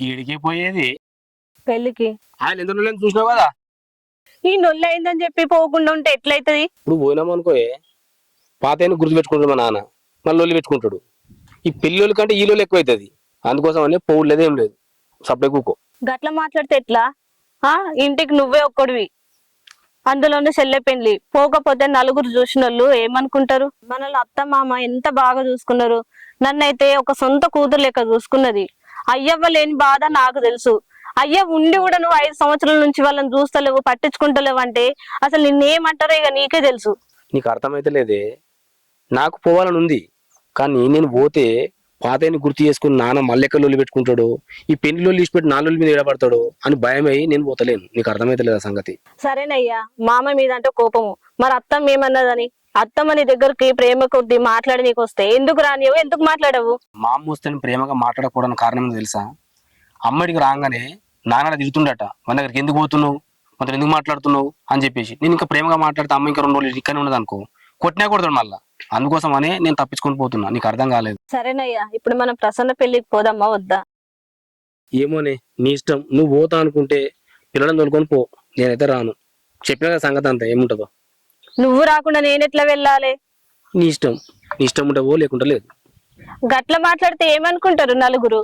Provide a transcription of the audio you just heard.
ఈడికి పోయేది? పెళ్ళికి ఆయన ఎంత రోజులు చూసినావు కదా? ఈ నొల్లి అయిందని చెప్పి పోకుండా ఉంటే ఎట్లయితది? ఇప్పుడు పోయినాం అనుకో పాత గుర్తు పెట్టుకుంటాడు మా నాన్న. మళ్ళీ లొల్లి పెట్టుకుంటాడు. ఈ పెళ్ళోళ్ళ కంటే ఈ లోళ్ళు ఎక్కువ అవుతుంది అందుకోసం అనే పోవులు లేదు ఏం లేదు. సప్లై కూకో. గట్ల మాట్లాడితే ఎట్లా? ఆ ఇంటికి నువ్వే ఒక్కడివి. అందులోనే చెల్లె పెళ్ళి పోకపోతే నలుగురు చూసిన వాళ్ళు ఏమనుకుంటారు? మనల్ని అత్త మామ ఎంత బాగా చూసుకున్నారు? నన్నైతే ఒక సొంత కూతురు లెక్క చూసుకున్నది. అయ్యవ్వ లేని బాధ నాకు తెలుసు. అయ్య ఉండి కూడా నువ్వు ఐదు సంవత్సరాల నుంచి వాళ్ళని చూస్తలేవు పట్టించుకుంటలేవు అంటే అసలు నిన్నేమంటారో ఇక నీకే తెలుసు. నీకు అర్థమైతే లేదే నాకు పోవాలని ఉంది కానీ నేను పోతే పాతని గుర్తు చేసుకుని నాన్న మల్లెక్క లొల్లి పెట్టుకుంటాడు ఈ పెళ్ళి లొల్లి ఇచ్చిపెట్టి నా లొల్లి మీద ఎడబడతాడు అని భయమై నేను పోతలేను. నీకు అర్థమైతే లేదా సంగతి? సరేనయ్యా మామ మీద అంటే కోపము. మరి అత్తమ్మ ఏమన్నదని? అత్తమ్మ నీ దగ్గరికి ప్రేమ కొద్ది మాట్లాడి నీకు వస్తే ఎందుకు రానియవు ఎందుకు మాట్లాడవు? మా అమ్మ వస్తే నేను ప్రేమగా మాట్లాడకపోవడానికి కారణం ఏందో తెలుసా? అమ్మడికి రాగానే నాన్న తిడుతుండట. మన దగ్గరికి ఎందుకు పోతున్నావు? మొత్తం ఎందుకు మాట్లాడుతున్నావు? అని చెప్పేసి. నేను ఇంకా ప్రేమగా మాట్లాడితే అమ్మ ఇంకా రెండు రోజులు ఇక్కడనే ఉన్నది అనుకో. కొట్టినా కొడతాడు మళ్ళా. అందుకోసం అనే నేను తప్పించుకొని పోతున్నా. నీకు అర్థం కాలేదు. సరేనయ్యా ఇప్పుడు మనం ప్రసన్న పెళ్ళికి పోదామా? వద్దా? ఏమోనే నీ ఇష్టం. నువ్వు పోతా అనుకుంటే పిల్లలను తోలుకొని పో. నేనైతే రాను. చెప్పిన సంగతి అంతా ఏముంటుందో. నువ్వు రాకుండా నేను ఎట్లా వెళ్ళాలి? నీ ఇష్టం. నీ ఇష్టం ఉంటే పో లేకుంటే లేదు. గట్ల మాట్లాడితే ఏమనుకుంటారు నలుగురు?